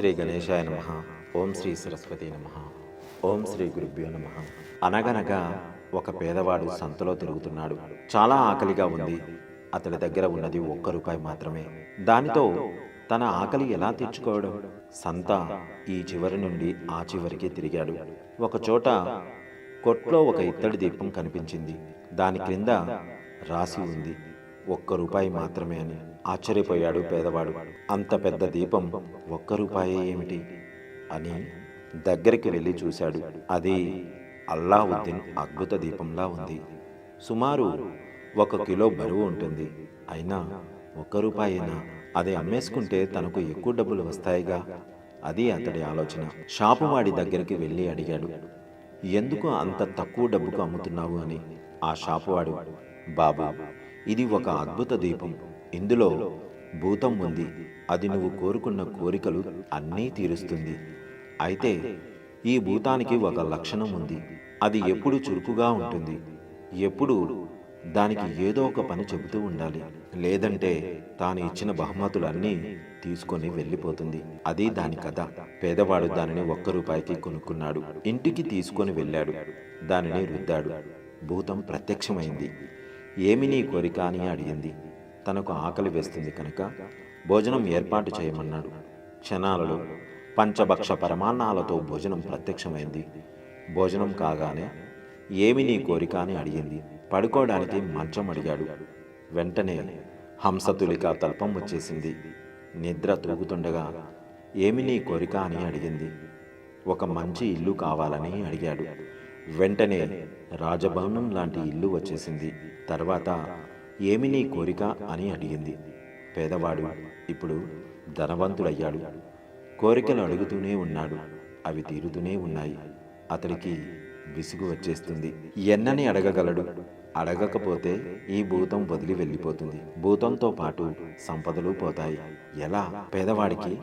శ్రీ గణేశాయ నమ. ఓం శ్రీ సరస్వతి నమ. ఓం శ్రీ గురుభ్యో నమ. అనగనగా ఒక పేదవాడు సంతలో తిరుగుతున్నాడు. చాలా ఆకలిగా ఉంది. అతడి దగ్గర ఉన్నది ఒక్క రూపాయి మాత్రమే. దానితో తన ఆకలి ఎలా తీర్చుకోవడం సంత ఈ చివరి నుండి ఆ చివరికి తిరిగాడు. ఒకచోట కొట్లో ఒక ఇత్తడి దీపం కనిపించింది. దాని క్రింద రాసి ఉంది. ఒక్క రూపాయి మాత్రమే అని ఆశ్చర్యపోయాడు పేదవాడు. అంత పెద్ద దీపం ఒక్క రూపాయే ఏమిటి? అని దగ్గరికి వెళ్ళి చూశాడు. అది అల్లావుద్దీన్ అద్భుత దీపంలా ఉంది. సుమారు ఒక కిలో బరువు ఉంటుంది. అయినా ఒక్క రూపాయేనా? అది అమ్మేసుకుంటే తనకు ఎక్కువ డబ్బులు వస్తాయిగా? అది అతడి ఆలోచన. షాపు వాడి దగ్గరికి వెళ్ళి అడిగాడు. ఎందుకు అంత తక్కువ డబ్బుకు అమ్ముతున్నావు? అని. ఆ షాపువాడు బాబు ఇది ఒక అద్భుత దీపం. ఇందులో భూతం ఉంది. అది నువ్వు కోరుకున్న కోరికలు అన్నీ తీరుస్తుంది. అయితే ఈ భూతానికి ఒక లక్షణం ఉంది. అది ఎప్పుడు చురుకుగా ఉంటుంది. ఎప్పుడు దానికి ఏదో ఒక పని చెబుతూ ఉండాలి. లేదంటే తాను ఇచ్చిన బహుమతులన్నీ తీసుకొని వెళ్ళిపోతుంది. అది దాని కథ. పేదవాడు దానిని ఒక్క రూపాయికి కొనుక్కున్నాడు. ఇంటికి తీసుకొని వెళ్ళాడు. దానిని రుద్దాడు. భూతం ప్రత్యక్షమైంది. ఏమి నీ కోరిక అని అడిగింది. తనకు ఆకలి వేస్తుంది కనుక భోజనం ఏర్పాటు చేయమన్నాడు. క్షణాలలో పంచభక్ష పరమాన్నాలతో భోజనం ప్రత్యక్షమైంది. భోజనం కాగానే ఏమి నీ కోరిక అని అడిగింది. పడుకోవడానికి మంచం అడిగాడు. వెంటనే హంసతులిక తల్పం వచ్చేసింది. నిద్ర తూగుతుండగా ఏమి నీ కోరిక అని అడిగింది. ఒక మంచి ఇల్లు కావాలని అడిగాడు. వెంటనే రాజభవనం లాంటి ఇల్లు వచ్చేసింది. తర్వాత ఏమి నీ కోరిక అని అడిగింది. పేదవాడు ఇప్పుడు ధనవంతుడయ్యాడు. కోరికలు అడుగుతూనే ఉన్నాడు. అవి తీరుతూనే ఉన్నాయి. అతడికి విసుగు వచ్చేస్తుంది. ఎన్నని అడగగలడు? అడగకపోతే ఈ భూతం వదిలి వెళ్ళిపోతుంది. భూతంతో పాటు సంపదలు పోతాయి. ఎలా? పేదవాడికి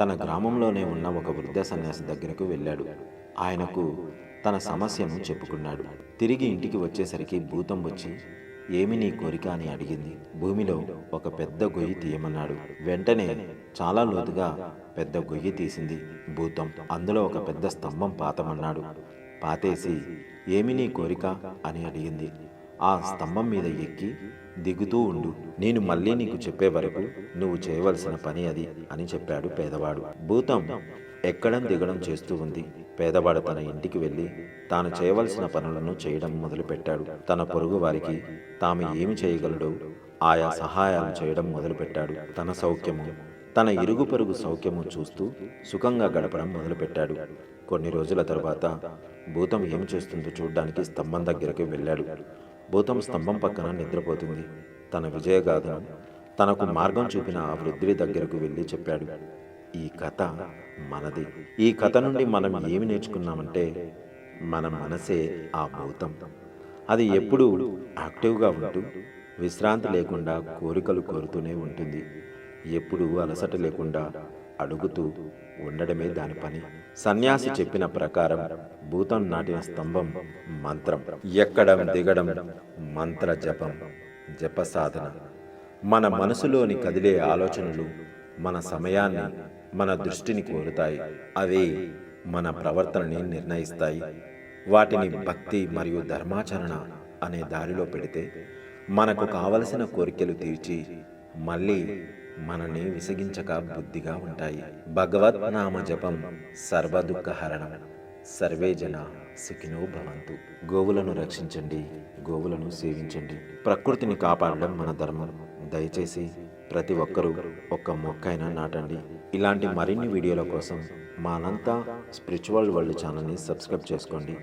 తన గ్రామంలోనే ఉన్న ఒక వృద్ధ సన్యాసి దగ్గరకు వెళ్ళాడు. ఆయనకు తన సమస్యను చెప్పుకున్నాడు. తిరిగి ఇంటికి వచ్చేసరికి భూతం వచ్చి ఏమి నీ కోరిక? అని అడిగింది. భూమిలో ఒక పెద్ద గొయ్యి తీయమన్నాడు. వెంటనే చాలా లోతుగా పెద్ద గొయ్యి తీసింది భూతం. అందులో ఒక పెద్ద స్తంభం పాతమన్నాడు. పాతేసి ఏమి నీ కోరిక? అని అడిగింది. ఆ స్తంభం మీద ఎక్కి దిగుతూ ఉండు. నేను మళ్ళీ నీకు చెప్పే వరకు నువ్వు చేయవలసిన పని అది అని చెప్పాడు పేదవాడు. భూతం ఎక్కడం దిగడం చేస్తూ ఉంది. పేదవాడు తన ఇంటికి వెళ్ళి తాను చేయవలసిన పనులను చేయడం మొదలుపెట్టాడు. తన పొరుగు వారికి తాము ఏమి చేయగలడో ఆయా సహాయాలు చేయడం మొదలుపెట్టాడు. తన సౌఖ్యము తన ఇరుగు పొరుగు సౌఖ్యము చూస్తూ సుఖంగా గడపడం మొదలుపెట్టాడు. కొన్ని రోజుల తర్వాత భూతం ఏం చేస్తుందో చూడ్డానికి స్తంభం దగ్గరికి వెళ్ళాడు. భూతం స్తంభం పక్కన నిద్రపోతుంది. తన విజయగాథను తనకు మార్గం చూపిన ఆ వృద్ధుడి దగ్గరకు వెళ్ళి చెప్పాడు. ఈ కథ మనది. ఈ కథ నుండి మనం ఏమి నేర్చుకున్నామంటే మన మనసే ఆ భూతం. అది ఎప్పుడూ యాక్టివ్గా ఉంటూ విశ్రాంతి లేకుండా కోరికలు కోరుతూనే ఉంటుంది. ఎప్పుడూ అలసట లేకుండా అడుగుతూ ఉండడమే దాని పని. సన్యాసి చెప్పిన ప్రకారం భూతం నాటిన స్తంభం మంత్రం. ఎక్కడం దిగడం మంత్ర జపం జప సాధన మన మనసులోని కదిలే ఆలోచనలు మన సమయాన్ని మన దృష్టిని కోరుతాయి. అవి మన ప్రవర్తనని నిర్ణయిస్తాయి. వాటిని భక్తి మరియు ధర్మాచరణ అనే దారిలో పెడితే మనకు కావలసిన కోరికలు తీర్చి మళ్ళీ మనని విసిగించక బుద్ధిగా ఉంటాయి. భగవత్ నామ జపం సర్వదుఃఖహరణం. సర్వే జన సుఖినో భవంతు. గోవులను రక్షించండి. గోవులను సేవించండి. ప్రకృతిని కాపాడడం మన ధర్మం. దయచేసి ప్రతి ఒక్కరూ ఒక్క మొక్కైనా నాటండి. ఇలాంటి మరిన్ని వీడియోల కోసం మా అనంత స్పిరిచువల్ వరల్డ్ ఛానల్ని సబ్స్క్రైబ్ చేసుకోండి.